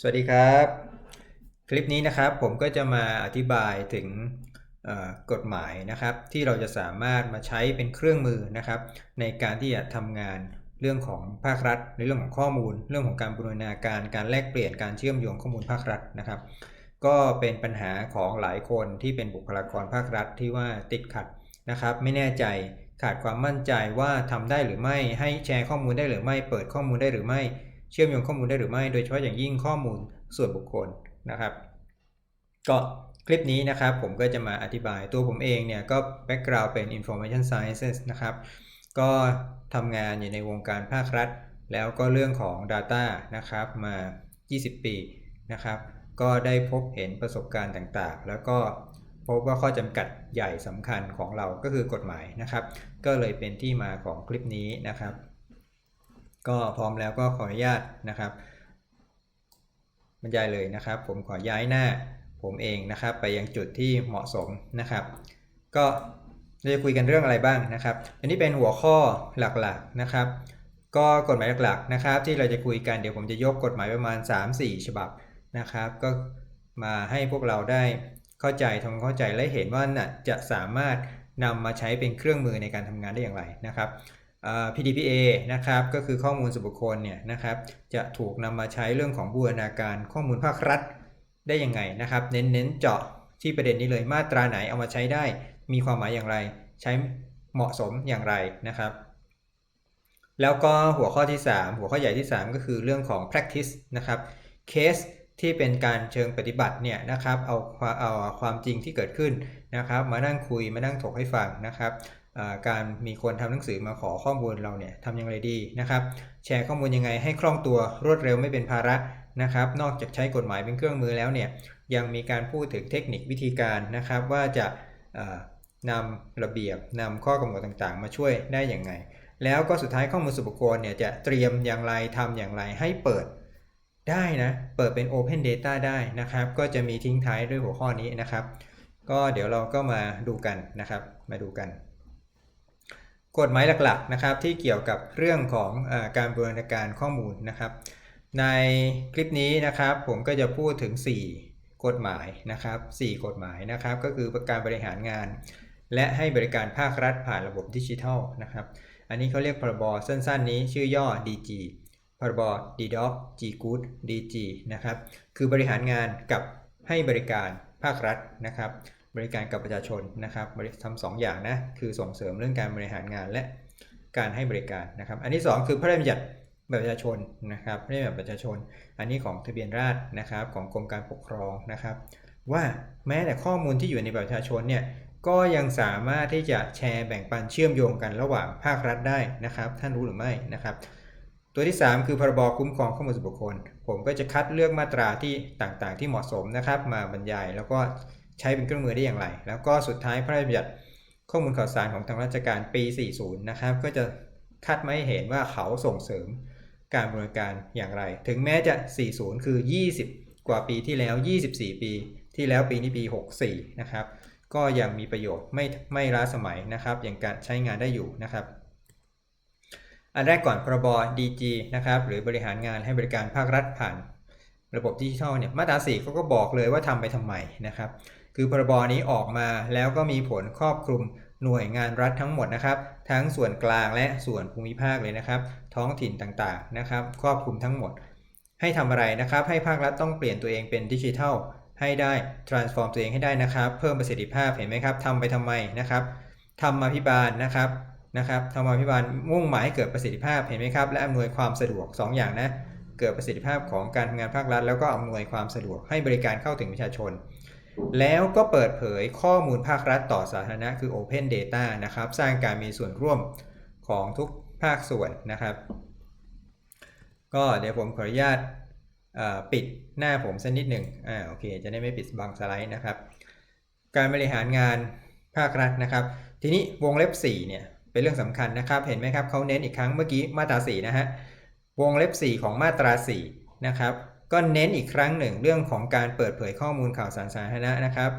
สวัสดีครับ คลิปนี้นะครับผมก็จะมาอธิบายถึงกฎหมายนะครับ ที่เราจะสามารถมาใช้เป็นเครื่องมือนะครับ ในการที่จะทำงานเรื่องของภาครัฐ ในเรื่องของข้อมูล เรื่องของการบูรณาการการแลกเปลี่ยนการเชื่อมโยงข้อมูลภาครัฐนะครับ ก็เป็นปัญหาของหลายคนที่เป็นบุคลากรภาครัฐที่ว่าติดขัดนะครับ ไม่แน่ใจขาดความมั่นใจว่าทำได้หรือไม่ให้แชร์ข้อมูลได้หรือไม่ เปิดข้อมูลได้หรือไม่ เชื่อมโยงข้อมูลได้หรือไม่ โดยเฉพาะอย่างยิ่งข้อมูลส่วนบุคคลนะครับ ก็คลิปนี้นะครับผมก็จะมาอธิบายตัวผมเองเนี่ยก็แบ็กกราวด์เป็น information sciences นะครับ ก็ทำงานอยู่ในวงการภาครัฐ แล้วก็เรื่องของ Data นะครับมา 20 ปีนะครับ ก็ได้พบเห็นประสบการณ์ต่างๆ แล้วก็พบว่าข้อจำกัดใหญ่สำคัญของเราก็คือกฎหมายนะครับ ก็เลยเป็นที่มาของคลิปนี้นะครับ ก็พร้อมแล้วก็ขออนุญาตนะครับบรรยายเลยนะครับ ผมขอย้ายหน้าผมเองนะครับ ไปยังจุดที่เหมาะสมนะครับ ก็เราจะคุยกันเรื่องอะไรบ้างนะครับ อันนี้เป็นหัวข้อหลักๆนะครับ ก็กฎหมายหลักๆนะครับ ที่เราจะคุยกันเดี๋ยวผมจะยกกฎหมายประมาณ 3-4 ฉบับนะครับ ก็มาให้พวกเราได้เข้าใจทำความเข้าใจและเห็นว่าน่ะจะสามารถนำมาใช้เป็นเครื่องมือในการทำงานได้อย่างไรนะครับ PDPA นะครับก็คือข้อมูลส่วนบุคคลเนี่ยนะครับจะถูกนำมาใช้เรื่องของบูรณาการข้อมูลภาครัฐได้ยังไงนะครับ เน้นๆเจาะที่ประเด็นนี้เลยมาตราไหนเอามาใช้ได้ มีความหมายอย่างไร ใช้เหมาะสมอย่างไรนะครับ แล้วก็หัวข้อที่ 3 หัวข้อใหญ่ที่ 3 ก็คือเรื่องของ practice นะครับ case ที่เป็นการเชิงปฏิบัติเนี่ยนะครับเอาเอาความจริงที่เกิดขึ้นนะครับ มานั่งคุยมานั่งถกให้ฟังนะครับ การมีคนทำหนังสือมาขอข้อมูลเราเนี่ยทำอย่างไรดีนะครับ แชร์ข้อมูลยังไงให้คล่องตัวรวดเร็วไม่เป็นภาระนะครับ นอกจากใช้กฎหมายเป็นเครื่องมือแล้วเนี่ยยังมีการพูดถึงเทคนิควิธีการนะครับ ว่าจะนำระเบียบนำข้อกำหนดต่างๆ มาช่วยได้อย่างไง แล้วก็สุดท้ายข้อมูลส่วนบุคคลเนี่ยจะเตรียมอย่างไรทำอย่างไรให้เปิดได้นะ เปิดเป็น Open Data ได้นะครับ ก็จะมีทิ้งท้ายด้วยหัวข้อนี้นะครับ ก็เดี๋ยวเราก็มาดูกันนะครับ มาดูกัน กฎหมายหลักๆนะครับที่เกี่ยวกับเรื่องของอการบูรณาการข้อมูลนะครับ ในคลิปนี้นะครับผมก็จะพูดถึง 4 กฎหมายนะครับ 4 กฎหมายนะครับก็คือการบริหารงาน และให้บริการภาครัฐผ่านระบบดิจิทัลนะครับ อันนี้เขาเรียกพรบสั้นๆ นี้ชื่อย่อ DG พรบ DDoC G Good DG นะครับคือบริหารงานกับให้บริการภาครัฐนะครับ บริการกับประชาชนนะครับทำสองอย่างนะคือส่งเสริมเรื่องการบริหารงานและการให้บริการนะครับ อันที่ 2 คือพระราชบัญญัติแบบประชาชนนะครับพระราชบัญญัติประชาชน อันนี้ของทะเบียนราษฎรนะครับของกรมการปกครองนะครับ ว่าแม้แต่ข้อมูลที่อยู่ในบัตรประชาชนเนี่ยก็ยังสามารถที่จะแชร์แบ่งปันเชื่อมโยงกันระหว่างภาครัฐได้นะครับ ท่านรู้หรือไม่นะครับ ตัวที่ 3 คือพรบคุ้มครองข้อมูลส่วนบุคคล ผมก็จะคัดเลือกมาตราที่ต่างๆ ที่เหมาะสมนะครับ มาบรรยายแล้วก็ ใช้เป็นเครื่องมือได้อย่างไร แล้วก็สุดท้ายพระราชบัญญัติข้อมูลข่าวสารของทางราชการปี 40 นะครับ ก็จะคัดไม่เห็นว่าเขาส่งเสริมการบริการอย่างไร ถึงแม้จะ 40 คือ 20 กว่าปีที่แล้ว 24 ปี ที่แล้วปีนี้ปี 64 นะครับ ก็ยังมีประโยชน์ไม่ไม่ล้าสมัยนะครับ ยังการใช้งานได้อยู่นะครับ อันแรกก่อนพรบ DG นะครับ หรือบริหารงานให้บริการภาครัฐผ่าน ระบบดิจิทัลเนี่ย มาตรา4เขาก็บอกเลยว่าทำไปทำไมนะครับ คือพรบนี้ออกมาแล้วก็มีผลครอบคลุมหน่วยงานรัฐทั้งหมดนะครับ ทั้งส่วนกลางและส่วนภูมิภาคเลยนะครับ ท้องถิ่นต่างๆนะครับ ครอบคลุมทั้งหมด ให้ทำอะไรนะครับ ให้ภาครัฐต้องเปลี่ยนตัวเองเป็นดิจิทัลให้ได้ transform ตัวเองให้ได้นะครับ เพิ่มประสิทธิภาพเห็นไหมครับทำไปทำไมนะครับทำมาพิบาลนะครับนะครับทำมาพิบาลมุ่งหมายให้เกิดประสิทธิภาพเห็นไหมครับ และอำนวยความสะดวก 2 อย่างนะ เกิดประสิทธิภาพของการทำงานภาครัฐ แล้วก็อำนวยความสะดวกให้บริการเข้าถึงประชาชน แล้วก็เปิดเผยข้อมูลภาครัฐต่อสาธารณะคือ Open Data นะครับ สร้างการมีส่วนร่วมของทุกภาคส่วนนะครับ ก็เดี๋ยวผมขออนุญาตปิดหน้าผมสักนิดหนึ่งอ่าโอเค จะได้ไม่ปิดบังสไลด์นะครับ การบริหารงานภาครัฐนะครับ ทีนี้วงเล็บ 4 เนี่ย เป็นเรื่องสำคัญนะครับ เห็นไหมครับเขาเน้นอีกครั้งเมื่อกี้มาตรา 4 นะฮะ วงเล็บ 4 ของมาตรา 4 นะครับ ก็เน้นอีกครั้งหนึ่งเรื่องของการเปิดเผยข้อมูลข่าวสารสาธารณะนะครับ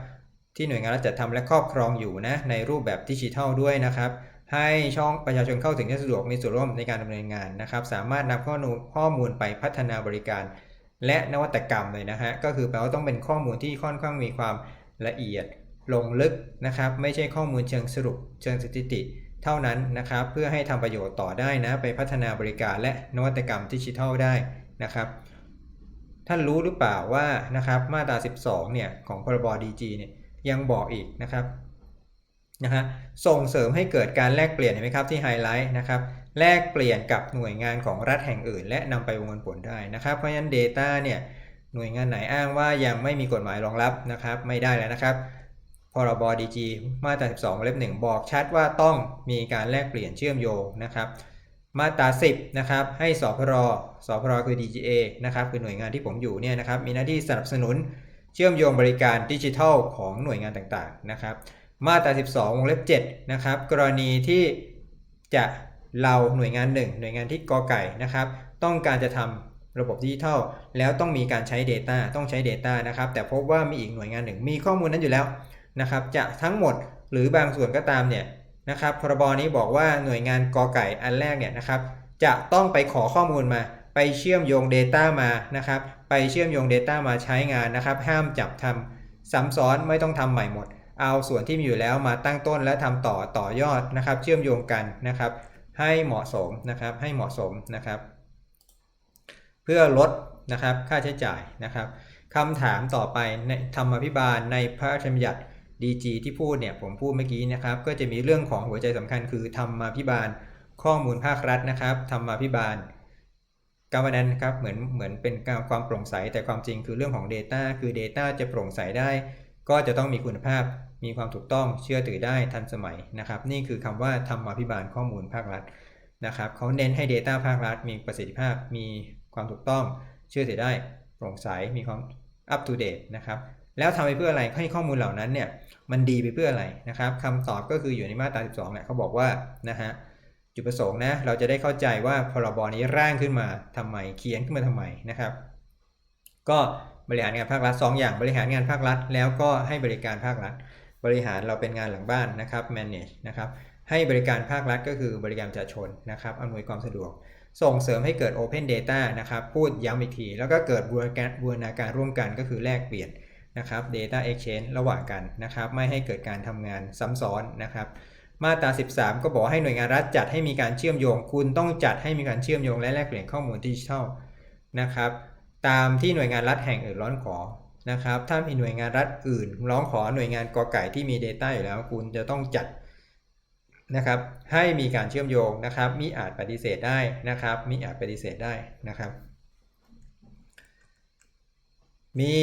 ที่หน่วยงานรัฐจัดทำและครอบครองอยู่นะในรูปแบบดิจิทัลด้วยนะครับ ให้ช่องประชาชนเข้าถึงได้สะดวกมีส่วนร่วมในการดำเนินงานนะครับ สามารถนำข้อมูลข้อมูลไปพัฒนาบริการ และนวัตกรรมเลยนะฮะก็คือแปลว่าต้องเป็นข้อมูลที่ค่อนข้างมีความละเอียดลงลึกนะครับ ไม่ใช่ข้อมูลเชิงสรุปเชิงสถิติเท่านั้นนะครับ เพื่อให้ทำประโยชน์ต่อได้นะ ไปพัฒนาบริการและนวัตกรรมดิจิทัลได้นะครับ ท่านรู้หรือเปล่าว่านะครับมาตรา 12 เนี่ยของพรบ DG เนี่ยยังบอกอีกนะครับนะฮะส่งเสริมให้เกิดการแลกเปลี่ยนเห็นไหมครับที่ไฮไลท์นะครับแลกเปลี่ยนกับหน่วยงานของรัฐแห่งอื่น และนำไปประมวลผลได้นะครับเพราะฉะนั้น Data เนี่ยหน่วยงานไหนอ้างว่ายังไม่มีกฎหมายรองรับนะครับไม่ได้แล้วนะครับพรบ DG มาตรา 12เล็บ1บอกชัดว่าต้องมีการแลกเปลี่ยนเชื่อมโยงนะครับ มาตรา10นะครับให้สพรสพรคือ DGA นะครับคือหน่วยงานที่ผมอยู่เนี่ยนะครับมีหน้าที่สนับสนุนเชื่อมโยงบริการดิจิทัลของหน่วยงานต่างๆนะครับมาตรา 12 วงเล็บ7นะครับกรณีที่จะเราหน่วยงานหนึ่งหน่วยงานที่กอไก่นะครับต้องการจะทำระบบดิจิทัลแล้วต้องมีการใช้ Data ต้องใช้ Data นะครับแต่พบว่ามีอีกหน่วยงานหนึ่งมีข้อมูลนั้นอยู่แล้วนะครับจะทั้งหมดหรือบางส่วนก็ตามเนี่ย นะครับพรบนี้บอกว่าหน่วยงานกอไก่อันแรกเนี่ยนะครับ จะต้องไปขอข้อมูลมา ไปเชื่อมโยง Data มานะครับ ไปเชื่อมโยง Data มาใช้งานนะครับ ห้ามจับทำซ้ำซ้อนไม่ต้องทำใหม่หมด เอาส่วนที่มีอยู่แล้วมาตั้งต้นและทำต่อต่อยอดนะครับ เชื่อมโยงกันนะครับ ให้เหมาะสมนะครับ ให้เหมาะสมนะครับ เพื่อลดนะครับค่าใช้จ่ายนะครับคำถามต่อไปในธรรมพิบาลในพระราชบัญญัติ DG ที่พูดเนี่ยผมพูดเมื่อกี้นะครับก็จะมีเรื่องของหัวใจสำคัญคือธรรมาพิบาลข้อมูลภาครัฐนะครับธรรมาพิบาลกาวนันครับเหมือนเหมือนเป็นความโปร่งใส แต่ความจริงคือเรื่องของ Data คือ Data จะโปร่งใสได้ ก็จะต้องมีคุณภาพ มีความถูกต้องเชื่อถือได้ทันสมัยนะครับ นี่คือคำว่าธรรมาพิบาลข้อมูลภาครัฐนะครับเขาเน้นให้ Data ภาครัฐ มีประสิทธิภาพ มีความถูกต้องเชื่อถือได้โปร่งใสมีความ up to date นะครับ แล้วทำไปเพื่ออะไรให้ข้อมูลเหล่านั้นเนี่ยมันดีไปเพื่ออะไรนะครับคำตอบก็คืออยู่ในมาตรา 12เนี่ยเขาบอกว่านะฮะจุดประสงค์นะเราจะได้เข้าใจว่าพรบนี้ร่างขึ้นมาทำไมเขียนขึ้นมาทำไมนะครับ ก็บริหารงานภาครัฐ 2 อย่างบริหารงานภาครัฐ แล้วก็ให้บริการภาครัฐ บริหารเราเป็นงานหลังบ้านนะครับ manage นะครับให้บริการภาครัฐก็คือบริการประชาชนนะครับอำนวยความสะดวก ส่งเสริมให้เกิด Open Data นะครับพูดย้ำอีกที แล้วก็เกิดบูรณาบูรณาการร่วมกันก็คือแลกเปลี่ยน นะครับ Data Exchange ระหว่างกันนะครับ ไม่ให้เกิดการทำงานซ้ำซ้อนนะครับ มาตรา 13 ก็บอกให้หน่วยงานรัฐจัดให้มีการเชื่อมโยง คุณต้องจัดให้มีการเชื่อมโยงและแลกเปลี่ยนข้อมูลดิจิทัลนะครับ ตามที่หน่วยงานรัฐแห่งอื่นร้องขอนะครับ ถ้ามีหน่วยงานรัฐอื่น ร้องขอหน่วยงานกอไก่ที่มี Data อยู่แล้วคุณจะต้องจัดนะครับ ให้มีการเชื่อมโยงนะครับ มิอาจปฏิเสธได้นะครับ มิอาจปฏิเสธได้นะครับ มี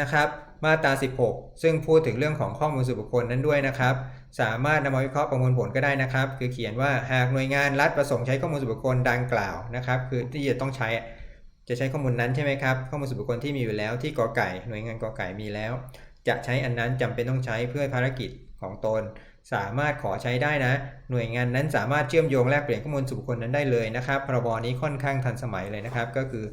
นะครับ มาตรา 16 ซึ่งพูดถึงเรื่องของข้อมูลส่วนบุคคลนั้นด้วยนะครับ สามารถนำมาวิเคราะห์ประมวลผลก็ได้นะครับ คือเขียนว่าหากหน่วยงานรัฐประสงค์ใช้ข้อมูลส่วนบุคคลดังกล่าวนะครับ คือที่จะต้องใช้จะใช้ข้อมูลนั้นใช่ไหมครับ ข้อมูลส่วนบุคคลที่มีอยู่แล้วที่กอไก่ หน่วยงานกอไก่มีแล้ว จะใช้อันนั้นจำเป็นต้องใช้เพื่อภารกิจของตน สามารถขอใช้ได้นะ หน่วยงานนั้นสามารถเชื่อมโยงแลกเปลี่ยนข้อมูลส่วนบุคคลนั้นได้เลยนะครับ พรบนี้ค่อนข้างทันสมัยเลยนะครับ ก็คือ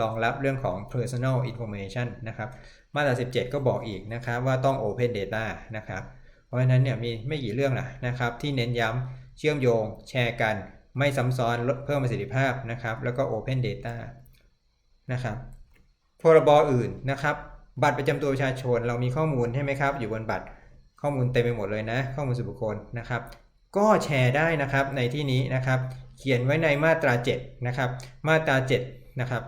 รองรับเรื่องของ personal information นะครับ มาตรา 17 ก็บอกอีกนะครับว่าต้อง open data นะครับ เพราะฉะนั้นเนี่ยมีไม่กี่เรื่องนะนะครับ ที่เน้นย้ำเชื่อมโยง แชร์กัน ไม่ซ้ำซ้อนลดเพิ่มประสิทธิภาพนะครับ แล้วก็ open data นะครับพรบอื่นนะครับ บัตรประจำตัวประชาชนเรามีข้อมูลใช่ไหมครับ อยู่บนบัตรข้อมูลเต็มไปหมดเลยนะ ข้อมูลส่วนบุคคลนะครับ ก็แชร์ได้นะครับในที่นี้นะครับ เขียนไว้ในมาตรา 7 นะครับ มาตรา 7 นะครับ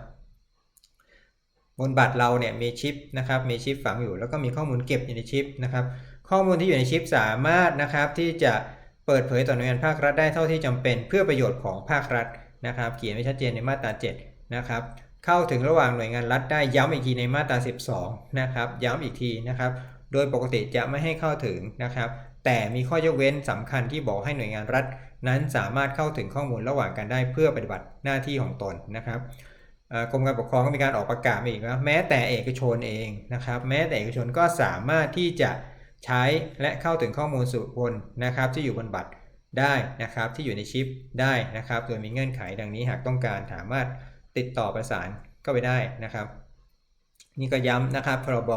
บนบัตรเราเนี่ยมีชิปนะครับมีชิปฝังอยู่ แล้วก็มีข้อมูลเก็บอยู่ในชิปนะครับข้อมูลที่อยู่ในชิปสามารถนะครับที่จะเปิดเผยต่อหน่วยงานภาครัฐได้เท่าที่จำเป็น เพื่อประโยชน์ของภาครัฐนะครับเขียนไว้ชัดเจนในมาตรา7นะครับเข้าถึงระหว่างหน่วยงานรัฐได้ย้ำอีกทีในมาตรา 12นะครับย้ำอีกทีนะครับโดยปกติจะไม่ให้เข้าถึงนะครับแต่มีข้อยกเว้นสำคัญที่บอกให้หน่วยงานรัฐ นั้นสามารถเข้าถึงข้อมูลระหว่างกันได้เพื่อปฏิบัติหน้าที่ของตนนะครับ กรมการปกครองก็มีการออกประกาศมาอีกนะแม้แต่เอกชนเองนะครับ แม้แต่เอกชนก็สามารถที่จะใช้และเข้าถึงข้อมูลส่วนบุคคลนะครับ ที่อยู่บนบัตรได้นะครับ ที่อยู่ในชิปได้นะครับ โดยมีเงื่อนไขดังนี้หากต้องการสามารถติดต่อประสานก็ไปได้นะครับ นี่ก็ย้ำนะครับพรบ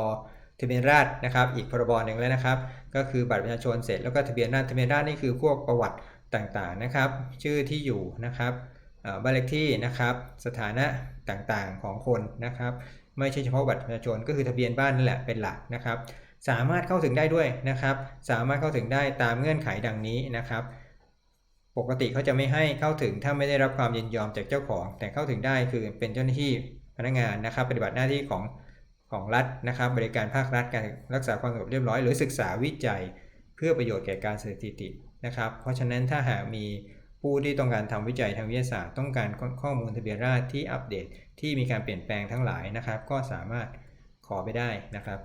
ทะเบียนราษฎรนะครับ อีกพรบหนึ่งแล้วนะครับ ก็คือบัตรประชาชนเสร็จแล้วก็ทะเบียนราษฎรทะเบียนราษฎรนี่คือพวกประวัติต่างๆนะครับ ชื่อที่อยู่นะครับบ้านเลขที่นะครับ สถานะ ต่างๆของคนนะครับ ไม่ใช่เฉพาะบัตรประชาชนก็คือทะเบียนบ้านนั่นแหละเป็นหลักนะครับ สามารถเข้าถึงได้ด้วยนะครับ สามารถเข้าถึงได้ตามเงื่อนไขดังนี้นะครับ ปกติเขาจะไม่ให้เข้าถึงถ้าไม่ได้รับความยินยอมจากเจ้าของ แต่เข้าถึงได้คือเป็นเจ้าหน้าที่พนักงานนะครับ ปฏิบัติหน้าที่ของของรัฐนะครับ บริการภาครัฐการรักษาความสงบเรียบร้อยหรือศึกษาวิจัย เพื่อประโยชน์แก่การสถิตินะครับ เพราะฉะนั้นถ้าหากมี ผู้ที่ต้องการทำวิจัยทางวิทยาศาสตร์ ต้องการข้อมูลทะเบียนราษฎรที่อัปเดตที่มีการเปลี่ยนแปลงทั้งหลายนะครับ ก็สามารถขอไปได้นะครับ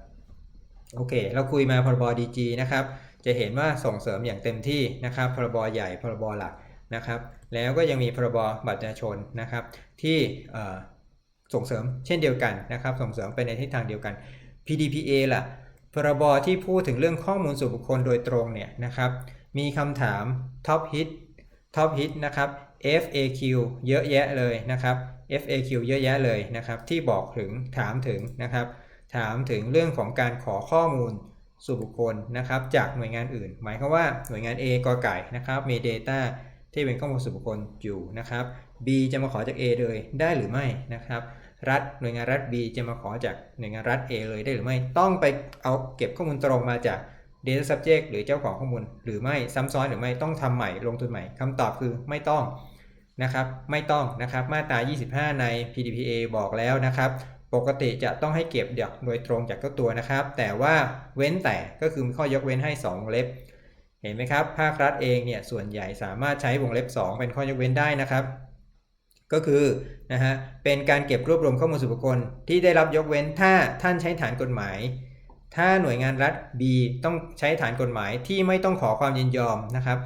โอเค เราคุยมาพรบดีจีนะครับ จะเห็นว่าส่งเสริมอย่างเต็มที่นะครับ พรบใหญ่พรบหลักนะครับ แล้วก็ยังมีพรบบัตรประชาชนนะครับ ที่ส่งเสริมเช่นเดียวกันนะครับ ส่งเสริมไปในทิศทางเดียวกัน PDPA ล่ะพรบที่พูดถึงเรื่องข้อมูลส่วนบุคคลโดยตรงเนี่ยนะครับ มีคำถามท็อปฮิต Top Hit Top Hit นะครับ FAQ เยอะแยะเลยนะครับ FAQ เยอะแยะเลยนะครับที่บอกถึงถามถึงนะครับ ถามถึงเรื่องของการขอข้อมูลส่วนบุคคลนะครับจากหน่วยงานอื่น หมายความว่าหน่วยงาน A กอไก่นะครับมี Data ที่เป็นข้อมูลส่วนบุคคลอยู่นะครับ B จะมาขอจาก A เลยได้หรือไม่นะครับ รัฐหน่วยงานรัฐ B จะมาขอจากหน่วยงานรัฐ A เลยได้หรือไม่ ต้องไปเอาเก็บข้อมูลตรงมาจาก Data Subject หรือเจ้าของข้อมูล หรือไม่ซ้ำซ้อนหรือไม่ต้องทำใหม่ลงทุนใหม่คำตอบคือไม่ต้องนะครับไม่ต้องนะครับมาตรา 25 ใน PDPA บอกแล้วนะครับ ปกติจะต้องให้เก็บเดี๋ยวโดยตรงจากเจ้าตัวนะครับ แต่ว่าเว้นแต่ก็คือมีข้อยกเว้นให้2วงเล็บ เห็นไหมครับ ภาครัฐเองเนี่ยส่วนใหญ่สามารถใช้วงเล็บ 2 เป็นข้อยกเว้นได้นะครับ ก็คือนะฮะเป็นการเก็บรวบรวมข้อมูลส่วนบุคคลที่ได้รับยกเว้นถ้าท่านใช้ฐานกฎหมาย ถ้าหน่วยงานรัฐ B ต้องใช้ฐานกฎหมายที่ไม่ต้องขอความยินยอมนะครับ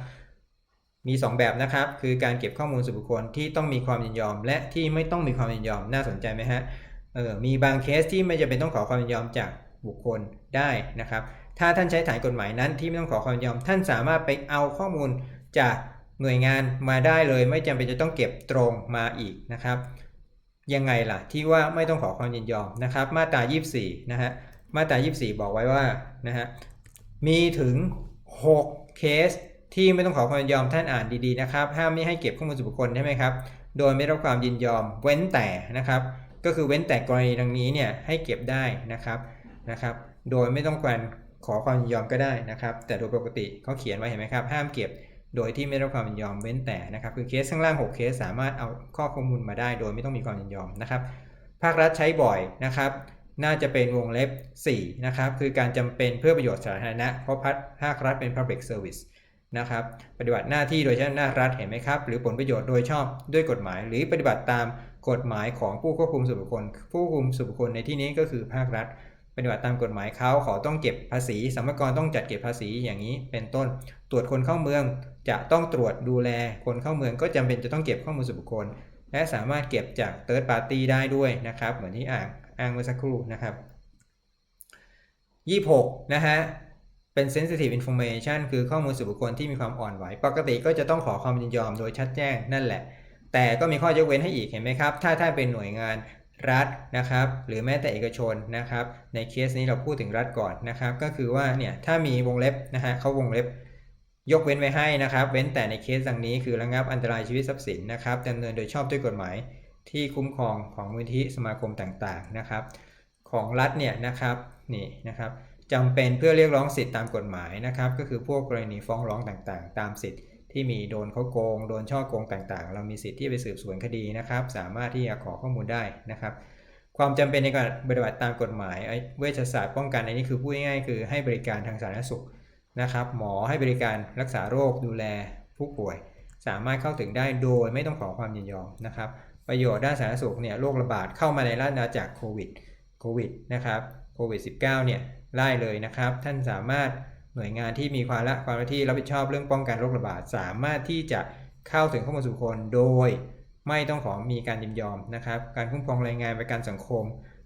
มี 2 แบบนะครับ คือการเก็บข้อมูลส่วนบุคคลที่ต้องมีความยินยอม และที่ไม่ต้องมีความยินยอมน่าสนใจไหมฮะเออมีบางเคสที่ไม่จำเป็นต้องขอความยินยอมจากบุคคลได้นะครับ ถ้าท่านใช้ฐานกฎหมายนั้นที่ไม่ต้องขอความยินยอม ท่านสามารถไปเอาข้อมูลจากหน่วยงานมาได้เลย ไม่จำเป็นจะต้องเก็บตรงมาอีกนะครับยังไงล่ะที่ว่าไม่ต้องขอความยินยอมนะครับ มาตรา 24 นะฮะ มาตรา 24 บอกไว้ว่านะฮะมีถึง 6 เคสที่ไม่ต้องขอความยินยอมท่านอ่านดีๆนะครับห้ามไม่ให้เก็บข้อมูลส่วนบุคคลใช่ไหมครับโดยไม่รับความยินยอมเว้นแต่นะครับ ก็คือเว้นแต่กรณีดังนี้เนี่ยให้เก็บได้นะครับนะครับ โดยไม่ต้องการขอความยินยอมก็ได้นะครับ แต่โดยปกติเขาเขียนไว้เห็นไหมครับ ห้ามเก็บโดยที่ไม่รับความยินยอมเว้นแต่นะครับ คือเคสข้างล่าง 6 เคสสามารถเอาข้อข้อมูลมาได้ โดยไม่ต้องมีความยินยอมนะครับ ภาครัฐใช้บ่อยนะครับ น่าจะเป็นวงเล็บ 4 นะครับ คือการจำเป็นเพื่อประโยชน์สาธารณะ เพราะภาครัฐเป็น public service นะครับ ปฏิบัติหน้าที่โดยใช้อำนาจรัฐเห็นไหมครับ หรือผลประโยชน์โดยชอบด้วยกฎหมาย หรือปฏิบัติตามกฎหมายของผู้ควบคุมส่วนบุคคล ผู้ควบคุมส่วนบุคคลในที่นี้ก็คือภาครัฐ ปฏิบัติตามกฎหมายเขาขอต้องเก็บภาษีสมภารต้องจัดเก็บภาษีอย่างนี้เป็นต้น ตรวจคนเข้าเมืองจะต้องตรวจดูแลคนเข้าเมืองก็จำเป็นจะต้องเก็บข้อมูลส่วนบุคคล และสามารถเก็บจาก third party ได้ด้วยนะครับ เหมือนที่อ่าง อ้างเมื่อสักครู่นะครับ26นะฮะเป็น sensitive information คือข้อมูลส่วนบุคคลที่มีความอ่อนไหว ปกติก็จะต้องขอความยินยอมโดยชัดแจ้งนั่นแหละ แต่ก็มีข้อยกเว้นให้อีกเห็นไหมครับ ถ้าท่านเป็นหน่วยงานรัฐนะครับ หรือแม้แต่เอกชนนะครับ ในเคสนี้เราพูดถึงรัฐก่อนนะครับ ก็คือว่าเนี่ยถ้ามีวงเล็บนะฮะเขาวงเล็บ ยกเว้นไว้ให้นะครับ เว้นแต่ในเคสดังนี้คือระงับอันตรายชีวิตทรัพย์สินนะครับดำเนินโดยชอบด้วยกฎหมาย ที่คุ้มครองของมูลที่สมาคมต่างๆนะครับ ของรัฐเนี่ยนะครับนี่นะครับจำเป็นเพื่อเรียกร้องสิทธิตามกฎหมายนะครับ ก็คือพวกกรณีฟ้องร้องต่างๆ ตามสิทธิที่มีโดนเขาโกง โดนช่อโกงต่างๆ เรามีสิทธิ์ที่ไปสืบสวนคดีนะครับ สามารถที่จะขอข้อมูลได้นะครับ ความจำเป็นในการปฏิบัติตามกฎหมายเวชศาสตร์ป้องกันอันนี้คือพูดง่ายๆคือให้บริการทางสาธารณสุขนะครับ หมอให้บริการรักษาโรคดูแลผู้ป่วย สามารถเข้าถึงได้โดยไม่ต้องขอความยินยอมนะครับ ประโยชน์ด้านสาธารณสุขเนี่ยโรคระบาดเข้ามาในราชอาณาจักรโควิดโควิดนะครับโควิด -19 เนี่ยไล่เลยนะครับ ท่านสามารถหน่วยงานที่มีความละความรับที่รับผิดชอบเรื่องป้องกันโรคระบาดสามารถที่จะเข้าถึงข้อมูลส่วนบุคคลโดย ไม่ต้องขอมีการยินยอมนะครับ การคุ้มครองแรงงานประกันสังคม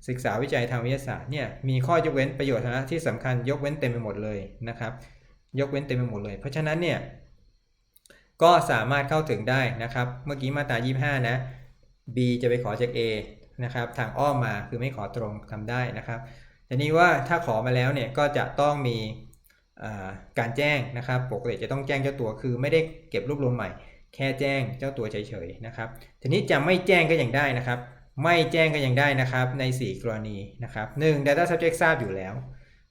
ศึกษาวิจัยทางวิทยาศาสตร์เนี่ยมีข้อยกเว้นประโยชน์นะที่สำคัญยกเว้นเต็มไปหมดเลยนะครับ ยกเว้นเต็มไปหมดเลย เพราะฉะนั้นเนี่ยก็สามารถเข้าถึงได้นะครับ เมื่อกี้มาตรา 25 นะ B จะไปขอจาก A นะครับทางอ้อมมาคือไม่ขอตรงทำได้นะครับทีนี้ว่าถ้าขอมาแล้วเนี่ยก็จะต้องมีการแจ้งนะครับปกติจะต้องแจ้งเจ้าตัวคือไม่ได้เก็บรวบรวมใหม่ แค่แจ้งเจ้าตัวเฉยๆนะครับ ทีนี้จะไม่แจ้งก็ยังได้นะครับ ไม่แจ้งก็ยังได้นะครับใน 4 กรณีนะครับหนึ่ง data subject ทราบอยู่แล้ว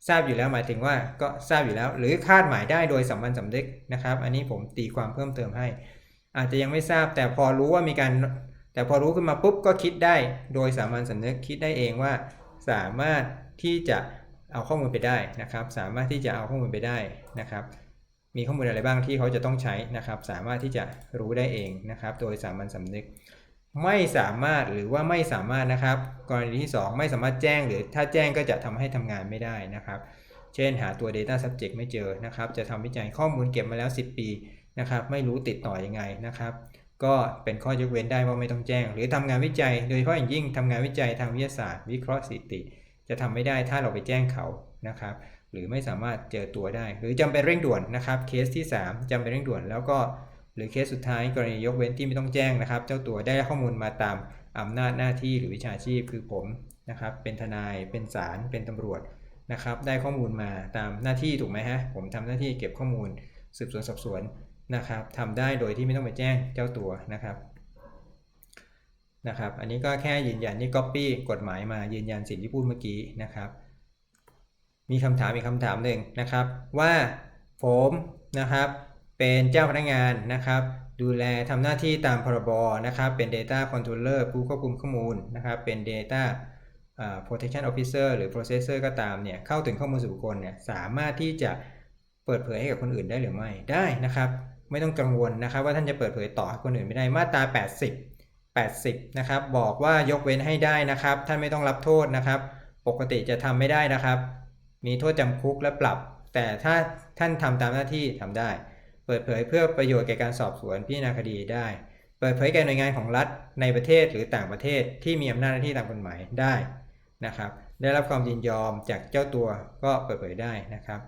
ทราบอยู่แล้วหมายถึงว่าก็ทราบอยู่แล้ว หรือคาดหมายได้โดยสัมพันธ์สำนึกนะครับ อันนี้ผมตีความเพิ่มเติมให้ อาจจะยังไม่ทราบแต่พอรู้ว่ามีการ แต่พอรู้ขึ้นมาปุ๊บก็คิดได้ โดยสามัญสำนึกคิดได้เองว่า สามารถที่จะเอาข้อมูลไปได้นะครับ สามารถที่จะเอาข้อมูลไปได้นะครับ มีข้อมูลอะไรบ้างที่เขาจะต้องใช้นะครับ สามารถที่จะรู้ได้เองนะครับ โดยสามัญสำนึก ไม่สามารถหรือว่าไม่สามารถนะครับ กรณีที่ 2 ไม่สามารถแจ้งหรือถ้าแจ้งก็จะทำให้ทำงานไม่ได้นะครับ เช่นหาตัว data subject ไม่เจอนะครับ จะทำวิจัยข้อมูลเก็บมาแล้ว 10 ปีนะครับ ไม่รู้ติดต่อยังไงนะครับ ก็เป็นข้อยกเว้นได้ว่าไม่ต้องแจ้ง หรือทำงานวิจัย โดยเฉพาะอย่างยิ่งทำงานวิจัยทางวิทยาศาสตร์ วิเคราะห์สถิติ จะทำไม่ได้ถ้าเราไปแจ้งเขานะครับ หรือไม่สามารถเจอตัวได้ หรือจำเป็นเร่งด่วนนะครับเคสที่ 3จำเป็นเร่งด่วน แล้วก็หรือเคสสุดท้ายกรณียกเว้นที่ไม่ต้องแจ้งนะครับ เจ้าตัวได้ข้อมูลมาตามอำนาจหน้าที่หรือวิชาชีพคือผมนะครับ เป็นทนายเป็นศาลเป็นตำรวจนะครับ ได้ข้อมูลมาตามหน้าที่ถูกไหมฮะผมทำหน้าที่เก็บข้อมูลสืบสวนสอบสวน นะครับทำได้โดยที่ไม่ต้องไปแจ้งเจ้าตัวนะครับนะครับ อันนี้ก็แค่ยืนยันนี่ copy กฎหมายมายืนยันสิ่งที่พูดเมื่อกี้นะครับ มีคำถามอีกคำถามหนึ่งนะครับ ว่าผมนะครับเป็นเจ้าพนักงานนะครับ ดูแลทำหน้าที่ตามพรบนะครับ เป็น Data Controller ผู้ควบคุมข้อมูลนะครับ เป็น Data อ่า Protection Officer หรือ Processor ก็ตามเนี่ยเข้าถึงข้อมูลส่วนบุคคลเนี่ยสามารถที่จะเปิดเผยให้กับคนอื่นได้หรือไม่ได้นะครับ ไม่ต้องกังวลนะครับ ว่าท่านจะเปิดเผยต่อคนอื่นไม่ได้มาตรา 80 80นะครับบอกว่ายกเว้นให้ได้นะครับ ท่านไม่ต้องรับโทษนะครับ ปกติจะทำไม่ได้นะครับ มีโทษจำคุกและปรับ แต่ถ้าท่านทำตามหน้าที่ทำได้ เปิดเผยเพื่อประโยชน์แก่การสอบสวนพิจารณาคดีได้ เปิดเผยแก่หน่วยงานของรัฐในประเทศหรือต่างประเทศที่มีอำนาจหน้าที่ตามกฎหมายได้นะครับ ได้รับความยินยอมจากเจ้าตัวก็เปิดเผยได้นะครับ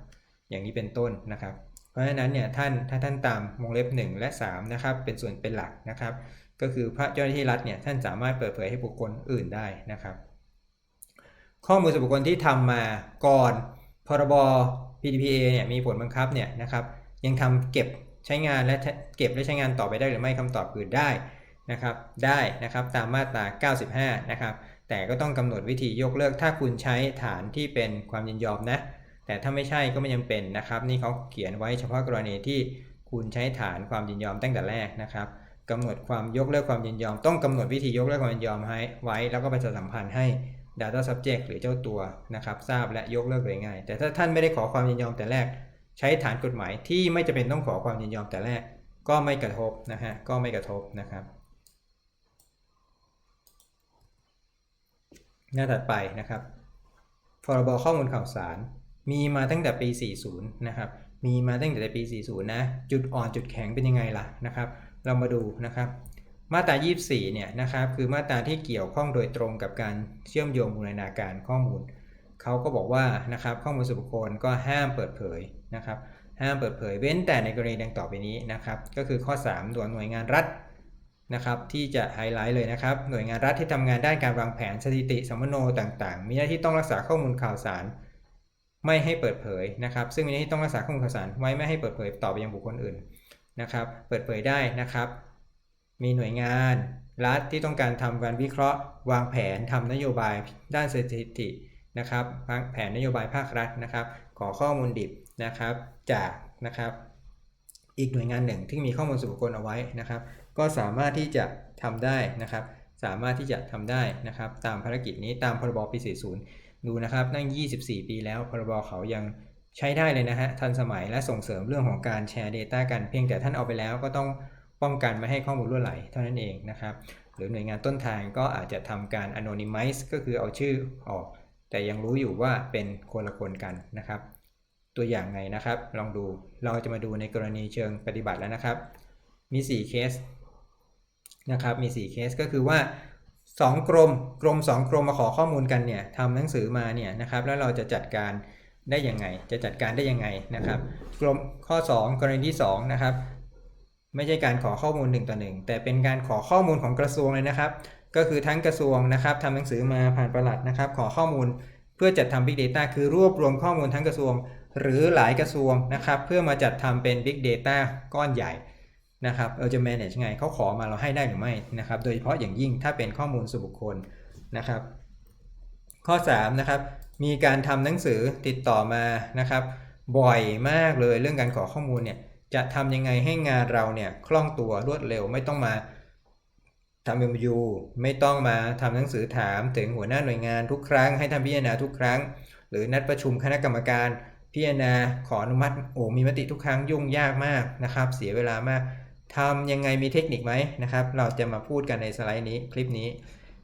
อย่างนี้เป็นต้นนะครับ เพราะฉะนั้นเนี่ยท่านถ้าท่านตามวงเล็บ 1 และ 3 นะครับ เป็นส่วนเป็นหลักนะครับ ก็คือพระเจ้าหน้าที่รัฐเนี่ยท่านสามารถเปิดเผยให้บุคคลอื่นได้นะครับ ข้อมูลส่วนบุคคลที่ทำมาก่อนพรบ PDPA เนี่ยมีผลบังคับเนี่ยนะครับ ยังทำเก็บใช้งานและเก็บและใช้งานต่อไปได้หรือไม่คำตอบคือได้นะครับ ได้นะครับตามมาตรา 95 นะครับ แต่ก็ต้องกำหนดวิธียกเลิกถ้าคุณใช้ฐานที่เป็นความยินยอมนะ แต่ถ้าไม่ใช่ก็ไม่ยังเป็นนะครับ นี่เขาเขียนไว้เฉพาะกรณีที่คุณใช้ฐานความยินยอมตั้งแต่แรกนะครับกำหนดความยกเลิกความยินยอม ต้องกำหนดวิธียกเลิกความยินยอมให้ไว้ แล้วก็ประชาสัมพันธ์ให้ Data Subject หรือเจ้าตัวนะครับ ทราบและยกเลิกโดยง่าย แต่ถ้าท่านไม่ได้ขอความยินยอมแต่แรก ใช้ฐานกฎหมายที่ไม่จำเป็นต้องขอความยินยอมแต่แรก ก็ไม่กระทบนะฮะก็ไม่กระทบนะครับ หน้าถัดไปนะครับพรบข้อมูลข่าวสาร มีมาตั้งแต่ปี 40 นะครับ มีมาตั้งแต่ปี 40 นะ จุดอ่อนจุดแข็งเป็นยังไงล่ะนะครับ เรามาดูนะครับ มาตรา 24 เนี่ยนะครับ คือมาตราที่เกี่ยวข้องโดยตรงกับการเชื่อมโยงบูรณาการข้อมูล เขาก็บอกว่านะครับข้อมูลส่วนบุคคลก็ห้ามเปิดเผยนะครับ ห้ามเปิดเผยเว้นแต่ในกรณีดังต่อไปนี้นะครับ ก็คือข้อ3ตัวหน่วยงานรัฐนะครับที่จะไฮไลท์เลยนะครับ หน่วยงานรัฐที่ทำงานด้านการวางแผนสถิติสัมมโนต่างๆ มีหน้าที่ต้องรักษาข้อมูลข่าวสาร ไม่ให้เปิดเผยนะครับ ซึ่งมีหน้าที่ต้องรักษาข้อมูลข่าวสารไว้ไม่ให้เปิดเผยต่อไปยังบุคคลอื่นนะครับ เปิดเผยได้นะครับ มีหน่วยงานรัฐที่ต้องการทำการวิเคราะห์ วางแผนทำนโยบายด้านสถิตินะครับแผนนโยบายภาครัฐนะครับ ขอข้อมูลดิบนะครับ จากนะครับอีกหน่วยงานหนึ่งที่มีข้อมูลส่วนบุคคลเอาไว้นะครับ ก็สามารถที่จะทำได้นะครับ สามารถที่จะทำได้นะครับ ตามภารกิจนี้ตามพรบปี 40 ดูนะครับนั่ง 24 ปีแล้วพรบเขายังใช้ได้เลยนะฮะทันสมัยและส่งเสริมเรื่องของการแชร์ Data กันเพียงแต่ท่านเอาไปแล้วก็ต้องป้องกันไม่ให้ข้อมูลรั่วไหลเท่านั้นเองนะครับ หรือหน่วยงานต้นทางก็อาจจะทำการ anonymize ก็คือเอาชื่อออก แต่ยังรู้อยู่ว่าเป็นคนละคนกันนะครับ ตัวอย่างไงนะครับ ลองดูเราจะมาดูในกรณีเชิงปฏิบัติแล้วนะครับ มี 4 เคสนะครับมี 4 เคสก็คือว่า 2กรมกรม2กรมมาขอข้อมูลกันเนี่ยทำหนังสือมาเนี่ยนะครับแล้วเราจะจัดการได้ยังไง จะจัดการได้ยังไงนะครับกรมข้อ 2 กรณีที่2นะครับไม่ใช่การขอข้อมูล1ต่อ1แต่เป็นการขอข้อมูลของกระทรวงเลยนะครับ ก็คือทั้งกระทรวงนะครับทำหนังสือมาผ่านประหลัดนะครับ ขอข้อมูลเพื่อจัดทำ Big Data คือรวบรวมข้อมูลทั้งกระทรวง หรือหลายกระทรวงนะครับ เพื่อมาจัดทำเป็น Big Data ก้อนใหญ่ นะครับเราจะ manage ไงเขาขอมาเราให้ได้หรือไม่นะครับโดยเฉพาะอย่างยิ่งถ้าเป็นข้อมูลส่วนบุคคลนะครับ ข้อ3นะครับมีการทำหนังสือติดต่อมานะครับ บ่อยมากเลยเรื่องการขอข้อมูลเนี่ยจะทำยังไงให้งานเราเนี่ยคล่องตัวรวดเร็วไม่ต้องมาทำ MU ไม่ต้องมาทำหนังสือถามถึงหัวหน้าหน่วยงานทุกครั้งให้ทำพิจารณาทุกครั้ง หรือนัดประชุมคณะกรรมการพิจารณาขออนุมัติโอ้มีมติทุกครั้งยุ่งยากมากนะครับ เสียเวลามาก ทำยังไงมีเทคนิคไหมนะครับ เราจะมาพูดกันในสไลด์นี้คลิปนี้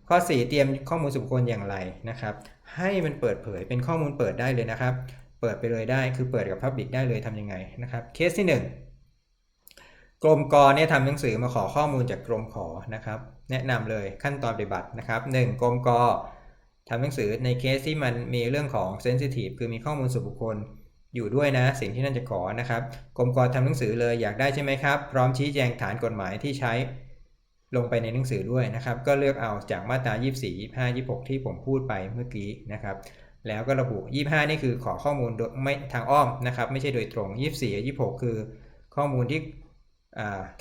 ข้อ 4 เตรียมข้อมูลส่วนบุคคลอย่างไรนะครับ ให้มันเปิดเผยเป็นข้อมูลเปิดได้เลยนะครับ เปิดไปเลยได้คือเปิดกับ Public ได้เลยทำยังไงนะครับ เคสที่ 1 กรมกรเนี่ยทำหนังสือมาขอข้อมูลจากกรมขอนะครับ แนะนำเลยขั้นตอนปฏิบัตินะครับ 1. กรมกทำหนังสือในเคสที่มันมีเรื่องของ Sensitive คือมีข้อมูลส่วนบุคคล อยู่ด้วยนะ สิ่งที่นั่นจะขอนะครับกรมกรทำหนังสือเลยอยากได้ใช่ไหมครับ พร้อมชี้แจงฐานกฎหมายที่ใช้ลงไปในหนังสือด้วยนะครับ ก็เลือกเอาจากมาตรา 24 25 26 ที่ผมพูดไปเมื่อกี้นะครับ แล้วก็ระบุ 25 นี่คือขอข้อมูลโดยไม่ทางอ้อมนะครับ ไม่ใช่โดยตรง 24 26 คือข้อมูลที่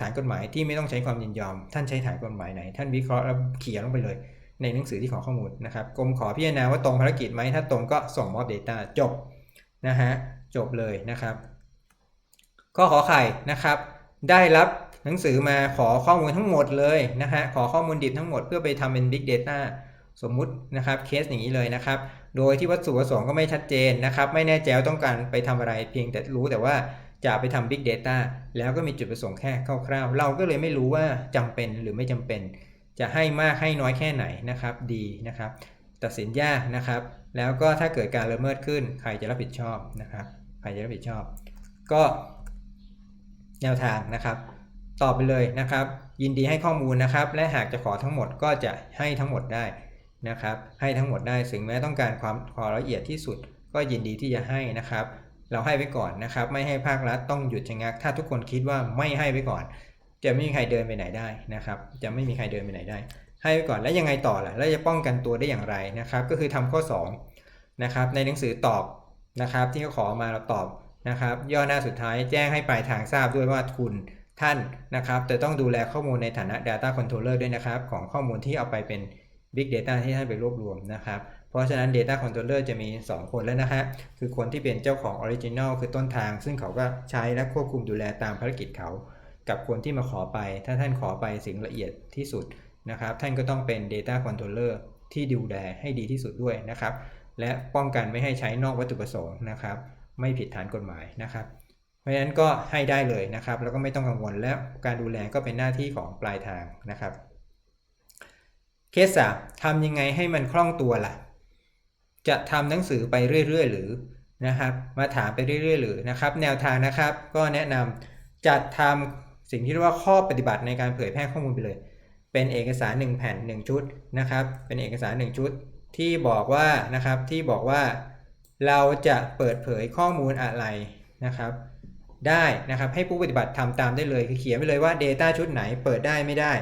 ฐานกฎหมายที่ไม่ต้องใช้ความยินยอม ท่านใช้ฐานกฎหมายไหน ท่านวิเคราะห์แล้วเขียนลงไปเลย ในหนังสือที่ขอข้อมูลนะครับกรมขอพิจารณาว่าตรงภารกิจไหมถ้าตรงก็ส่งมอบ Data จบนะฮะ จบเลยนะครับข้อขอไข่นะครับ ได้รับหนังสือมาขอข้อมูลทั้งหมดเลยนะฮะขอข้อมูลดิบทั้งหมดเพื่อไปทำเป็น Big Data สมมุตินะครับเคสอย่างนี้เลยนะครับ โดยที่วัตถุประสงค์ก็ไม่ชัดเจนนะครับ ไม่แน่ใจว่าต้องการไปทำอะไรเพียงแต่รู้แต่ว่าจะไปทำ Big Data แล้วก็มีจุดประสงค์แค่คร่าวๆ เราก็เลยไม่รู้ว่าจำเป็นหรือไม่จำเป็น จะให้มากให้น้อยแค่ไหนนะครับดีนะครับ ตัดสินยากนะครับ แล้วก็ถ้าเกิดการละเมิดขึ้นใครจะรับผิดชอบนะครับ ครจะรับผิดชอบ ก็แนวทางนะครับตอบไปเลยนะครับ ยินดีให้ข้อมูลนะครับ และหากจะขอทั้งหมดก็จะให้ทั้งหมดได้นะครับ ให้ทั้งหมดได้ถึงแม้ต้องการความขอละเอียดที่สุด ก็ยินดีที่จะให้นะครับ เราให้ไว้ก่อนนะครับ ไม่ให้ภาครัฐต้องหยุดชะงัก ถ้าทุกคนคิดว่าไม่ให้ไว้ก่อน จะไม่มีใครเดินไปไหนได้นะครับ จะไม่มีใครเดินไปไหนได้ ให้ไว้ก่อนแล้วยังไงต่อล่ะแล้วจะป้องกันตัวได้อย่างไรนะครับ ก็คือทำข้อ2นะครับในหนังสือตอบ นะครับ ที่เขาขอมาเราตอบนะครับ ย่อหน้าสุดท้ายแจ้งให้ปลายทางทราบด้วยว่าคุณท่านนะครับแต่ต้องดูแลข้อมูลในฐานะ Data Controller ด้วยนะครับ ของข้อมูลที่เอาไปเป็น Big Data ที่ท่านไปรวบรวมนะครับ เพราะฉะนั้น Data Controller จะมี 2 คนแล้วนะฮะคือคนที่เป็นเจ้าของ Original คือต้นทาง ซึ่งเขาก็ใช้และควบคุมดูแลตามภารกิจเขา กับคนที่มาขอไป ถ้าท่านขอไปสิ่งละเอียดที่สุดนะครับ ท่านก็ต้องเป็น Data Controller ที่ดูแลให้ดีที่สุดด้วยนะครับ และป้องกันไม่ให้ใช้นอกวัตถุประสงค์นะครับ ไม่ผิดฐานกฎหมายนะครับ เพราะฉะนั้นก็ให้ได้เลยนะครับ แล้วก็ไม่ต้องกังวลแล้วการดูแลก็เป็นหน้าที่ของปลายทางนะครับ เคสสามทำยังไงให้มันคล่องตัวล่ะ จะทำหนังสือไปเรื่อยๆ หรือนะครับ มาถามไปเรื่อยๆ หรือนะครับ แนวทางนะครับ ก็แนะนำจัดทำสิ่งที่เรียกว่าข้อปฏิบัติในการเผยแพร่ข้อมูลไปเลย เป็นเอกสาร 1 แผ่น 1 ชุดนะครับ เป็นเอกสาร 1 ชุด ที่บอกว่านะครับที่บอกว่าเราจะเปิดเผยข้อมูลอะไรนะครับ ได้นะครับให้ผู้ปฏิบัติทำตามได้เลยคือเขียนไปเลยว่า Data ชุดไหนเปิดได้ไม่ได้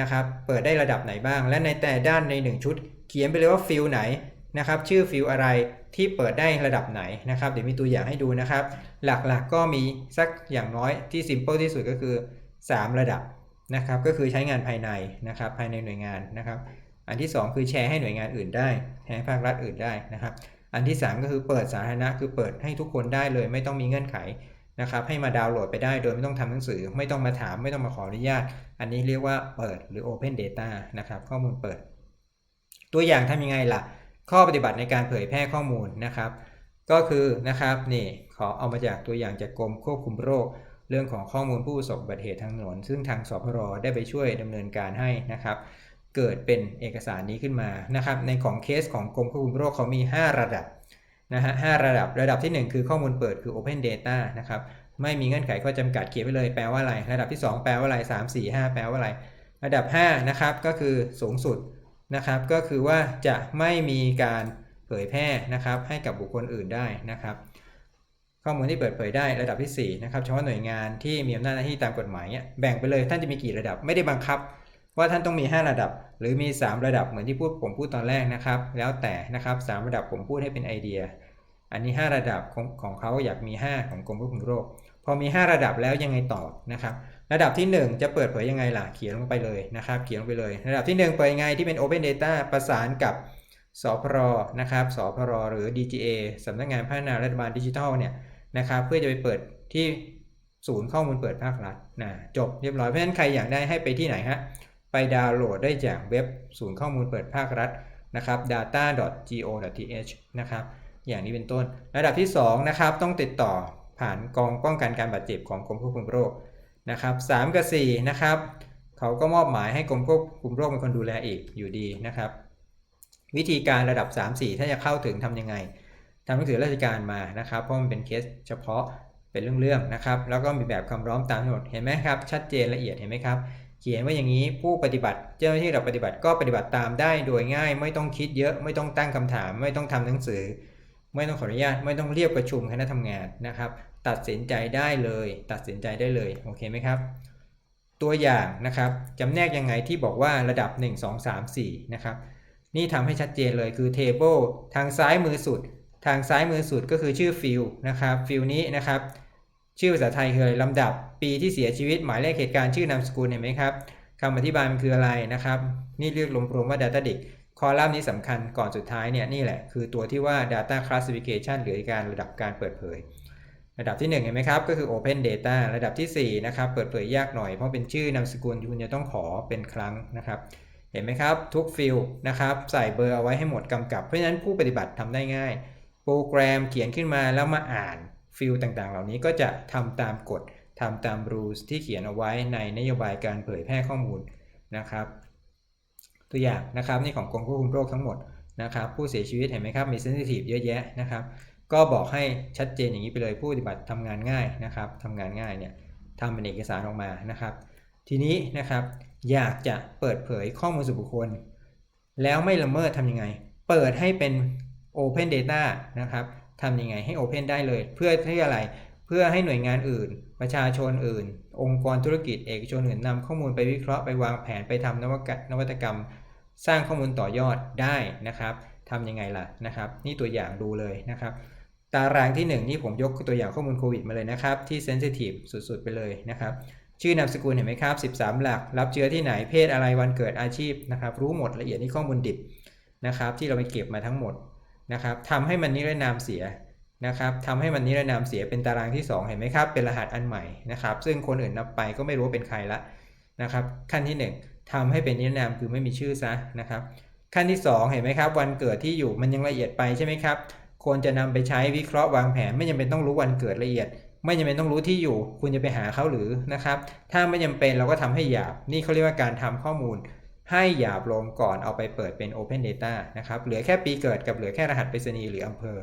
นะครับ เปิดได้ระดับไหนบ้าง และในแต่ด้านใน 1 ชุด เขียนไปเลยว่าฟิลไหนนะครับชื่อฟิลอะไรที่เปิดได้ระดับไหนนะครับ เดี๋ยวมีตัวอย่างให้ดูนะครับ หลักๆกก็มีสักอย่างน้อยที่ simple ที่สุดก็คือ 3 ระดับนะครับ ก็คือใช้งานภายในนะครับภายในหน่วยงานนะครับ อันที่ 2 คือแชร์ให้หน่วยงานอื่นได้แชร์ภาครัฐอื่นได้นะครับ อันที่ 3 ก็คือเปิดสาธารณะคือเปิดให้ทุกคนได้เลย ไม่ต้องมีเงื่อนไขนะครับ ให้มาดาวน์โหลดไปได้โดยไม่ต้องทำหนังสือ ไม่ต้องมาถาม ไม่ต้องมาขออนุญาต อันนี้เรียกว่าเปิดหรือ Open Data นะครับ ข้อมูลเปิด ตัวอย่างทำยังไงล่ะ ข้อปฏิบัติในการเผยแพร่ข้อมูลนะครับ ก็คือนะครับนี่ขอเอามาจากตัวอย่างจากกรมควบคุมโรค เรื่องของข้อมูลผู้ประสบอุบัติเหตุทางถนน ซึ่งทางสพรได้ไปช่วยดำเนินการให้นะครับ เกิดเป็นเอกสารนี้ขึ้นมานะครับในของเคสของกรมควบคุมโรคเขามี 5 ระดับนะฮะหระดับระดับที่ 1 คือข้อมูลเปิดคือ Open Data นะครับไม่มีเงื่อนไขข้อจำกัดเขียนไว้เลยแปลว่าอะไร ระดับที่ 2 แปลว่าอะไร 3 4 5 แปลว่าอะไร ระดับ5นะครับก็คือสูงสุดนะครับก็คือว่าจะไม่มีการเผยแพร่นะครับให้กับบุคคลอื่นได้นะครับข้อมูลที่เปิดเผยได้ระดับที่4นะครับเฉพาะหน่วยงานที่มีอำนาจหน้าที่ตามกฎหมายเนี่ยแบ่งไปเลยท่านจะมีกี่ระดับไม่ได้บังคับ ว่าท่านต้องมี 5 ระดับ หรือมี 3 ระดับเหมือนที่พูดผมพูดตอนแรกนะครับ แล้วแต่นะครับ3ระดับผมพูดให้เป็นไอเดีย อันนี้ 5 ระดับของของเขาอยากมี 5 ของกรมควบคุมโรค พอมี 5 ระดับแล้วยังไงต่อนะครับ ระดับที่ 1 จะเปิดเผยยังไงล่ะเขียนลงไปเลยนะครับ เขียนลงไปเลย ระดับที่ 1 เปิดยังไงที่เป็น Open Data ประสานกับสพรนะครับสพรหรือ DGA สำนักงานพัฒนารัฐบาลดิจิทัลเนี่ยนะครับ เพื่อจะไปเปิดที่ศูนย์ข้อมูลเปิดภาครัฐนะจบเรียบร้อยเพราะฉะนั้นใครอยากได้ให้ไปที่ไหนฮะ ไปดาวน์โหลดได้จากเว็บศูนย์ข้อมูลเปิดภาครัฐนะครับ data.go.th นะครับ อย่างนี้เป็นต้น ระดับที่2นะครับ ต้องติดต่อผ่านกองป้องกันการบาดเจ็บของกรมควบคุมโรคนะครับ3กับ4นะครับเขาก็มอบหมายให้กรมควบคุมโรคเป็นคนดูแลอีกอยู่ดีนะครับ วิธีการระดับ 3 4 ถ้าจะเข้าถึงทำยังไงทำหนังสือราชการมานะครับ เพราะมันเป็นเคสเฉพาะเป็นเรื่องๆนะครับ แล้วก็มีแบบคำร้องตามกำหนดเห็นไหมครับ ชัดเจนละเอียดเห็นไหมครับ เขียนว่าอย่างนี้ผู้ปฏิบัติเจ้าหน้าที่เราปฏิบัติก็ปฏิบัติตามได้โดยง่าย ไม่ต้องคิดเยอะไม่ต้องตั้งคำถาม ไม่ต้องทำหนังสือ ไม่ต้องขออนุญาตไม่ต้องเรียกประชุมคณะทำงานนะครับ ตัดสินใจได้เลย ตัดสินใจได้เลยโอเคไหมครับ ตัวอย่างนะครับจำแนกยังไงที่บอกว่าระดับ 1 2 3 4นะครับนี่ทำให้ชัดเจนเลยคือ table ทางซ้ายมือสุด ทางซ้ายมือสุดก็คือชื่อฟิลนะครับฟิลนี้นะครับ ชื่อภาษาไทยคืออะไรลำดับ ปีที่เสียชีวิตหมายเลขเหตุการณ์ชื่อนามสกุลเห็นไหมครับคำอธิบายมันคืออะไรนะครับ นี่เรียกรวมๆว่า Data d i c คอลัมน์นี้สำคัญก่อนสุดท้ายเนี่ยนี่แหละคือตัวที่ว่า Data Classification หรือการระดับการเปิดเผย ระดับที่1เห็นไหมครับก็คือ Open Data ระดับที่4นะครับเปิดเผยยากหน่อยเพราะเป็นชื่อนามสกุลคุณจะต้องขอเป็นครั้งนะครับ เห็นไหมครับทุกฟิลนะครับใส่เบอร์เอาไว้ให้หมดกำกับ เพราะฉะนั้นผู้ปฏิบัติทำได้ง่าย โปรแกรมเขียนขึ้นมาแล้วมาอ่าน ฟิลต่างๆ เหล่านี้ก็จะทำตามกฎทำตาม rules ที่เขียนเอาไว้ในนโยบายการเผยแพร่ข้อมูลนะครับ ตัวอย่างนะครับนี่ของกรมควบคุมโรคทั้งหมดนะครับผู้เสียชีวิตเห็นไหมครับมี sensitive เยอะแยะนะครับ ก็บอกให้ชัดเจนอย่างนี้ไปเลยผู้ปฏิบัติทำงานง่ายนะครับทำงานง่ายเนี่ยทำเป็นเอกสารออกมานะครับ ทีนี้นะครับอยากจะเปิดเผยข้อมูลส่วนบุคคล แล้วไม่ละเมิดทำยังไง เปิดให้เป็น Open Data นะครับ ทำยังไงให้ Open ได้เลย เพื่อที่อะไร เพื่อให้หน่วยงานอื่น ประชาชนอื่น องค์กรธุรกิจเอกชนอื่นนำข้อมูลไปวิเคราะห์ไปวางแผนไปทำนวัตกรรมนวัตกรรมสร้างข้อมูลต่อยอดได้นะครับทำยังไงล่ะนะครับ นี่ตัวอย่างดูเลยนะครับ ตารางที่ 1 นี่ผมยกตัวอย่างข้อมูลโควิดมาเลยนะครับ ที่เซนซิทีฟสุด ๆ ไปเลยนะครับชื่อนามสกุลเห็นไหมครับ 13 หลัก รับเชื้อที่ไหน เพศอะไร วันเกิด อาชีพนะครับ รู้หมดละเอียดนี่ข้อมูลดิบนะครับ ที่เราไปเก็บมาทั้งหมด นะครับทำให้มันนิรนามเสียนะครับทำให้มันนิรนามเสียเป็นตารางที่ 2 เห็นไหมครับ เป็นรหัสอันใหม่นะครับ ซึ่งคนอื่นนับไปก็ไม่รู้ว่าเป็นใครละนะครับ ขั้นที่ 1ทำให้เป็นนิรนามคือไม่มีชื่อซะนะครับ ขั้นที่ 2 เห็นไหมครับ วันเกิดที่อยู่มันยังละเอียดไปใช่ไหมครับควรจะนำไปใช้วิเคราะห์วางแผน ไม่จำเป็นต้องรู้วันเกิดละเอียด ไม่จำเป็นต้องรู้ที่อยู่ คุณจะไปหาเขาหรือนะครับ ถ้าไม่จำเป็นเราก็ทำให้หยาบ นี่เขาเรียกว่าการทำข้อมูล ให้หยาบลงก่อนเอาไปเปิดเป็น Open Data นะครับ เหลือแค่ปีเกิดกับเหลือแค่รหัสไปรษณีย์หรืออำเภอ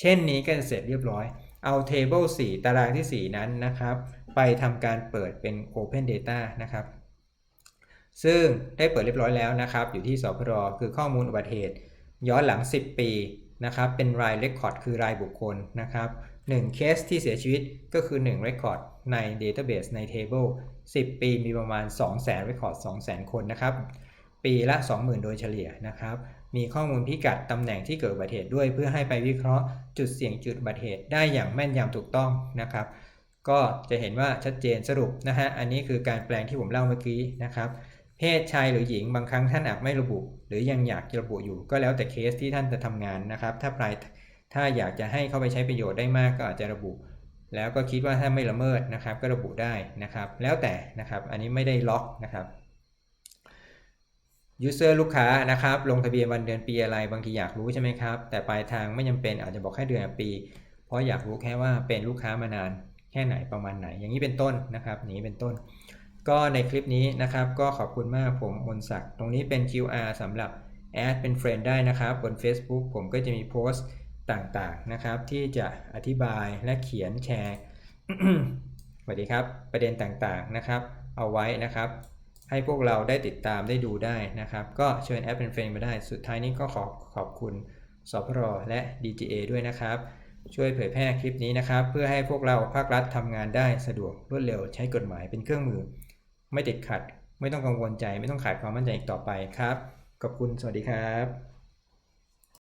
เช่นนี้ก็จะเสร็จเรียบร้อย เอา Table 4 ตารางที่ 4 นั้นนะครับ ไปทำการเปิดเป็น Open Data นะครับ ซึ่งได้เปิดเรียบร้อยแล้วนะครับ อยู่ที่สพรคือข้อมูลอุบัติเหตุย้อนหลัง 10 ปีนะครับ เป็นรายเรคคอร์ดคือรายบุคคลนะครับ1เคสที่เสียชีวิตก็คือ1เรคคอร์ดใน Database ใน Table 10 ปีมีประมาณ 200,000เรคคอร์ด200,000 คนนะครับ ปีละ 20,000 โดยเฉลี่ยนะครับ มีข้อมูลพิกัดตำแหน่งที่เกิดอุบัติเหตุด้วย เพื่อให้ไปวิเคราะห์จุดเสี่ยงจุดอุบัติเหตุได้อย่างแม่นยำถูกต้องนะครับ ก็จะเห็นว่าชัดเจนสรุปนะฮะ อันนี้คือการแปลงที่ผมเล่าเมื่อกี้นะครับ เพศชายหรือหญิงบางครั้งท่านอาจไม่ระบุ หรือยังอยากจะระบุอยู่ ก็แล้วแต่เคสที่ท่านจะทำงานนะครับ ถ้าปลายถ้าอยากจะให้เข้าไปใช้ประโยชน์ได้มากก็อาจจะระบุ แล้วก็คิดว่าถ้าไม่ละเมิดนะครับ ก็ระบุได้นะครับ แล้วแต่นะครับอันนี้ไม่ได้ล็อกนะครับยูเซอร์ลูกค้านะครับลงทะเบียนวันเดือนปีอะไรบางทีอยากรู้ใช่ไหมครับ แต่ปลายทางไม่จำเป็นอาจจะบอกแค่เดือนปี เพราะอยากรู้แค่ว่าเป็นลูกค้ามานานแค่ไหนประมาณไหน อย่างนี้เป็นต้นนะครับอย่างนี้เป็นต้น ก็ในคลิปนี้นะครับก็ขอบคุณมากผมมนศักดิ์ตรงนี้เป็น QR สำหรับแอดเป็นเฟรนด์ได้นะครับบน Facebook ผมก็จะมีโพสต์ ต่างๆนะครับ ที่จะอธิบายและเขียนแชร์สวัสดีครับ ประเด็นต่างๆนะครับ เอาไว้นะครับ ให้พวกเราได้ติดตามได้ดูได้นะครับ ก็เชิญแอดเป็นเฟรนมาได้สุดท้ายนี้ก็ขอขอบคุณสพรและ DGA ด้วยนะครับ ช่วยเผยแพร่คลิปนี้นะครับ เพื่อให้พวกเราภาครัฐทำงานได้สะดวกรวดเร็วใช้กฎหมายเป็นเครื่องมือ ไม่ติดขัด ไม่ต้องกังวลใจ ไม่ต้องขาดความมั่นใจอีกต่อไปครับขอบคุณสวัสดีครับ